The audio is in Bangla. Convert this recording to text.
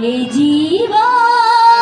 এই জীবন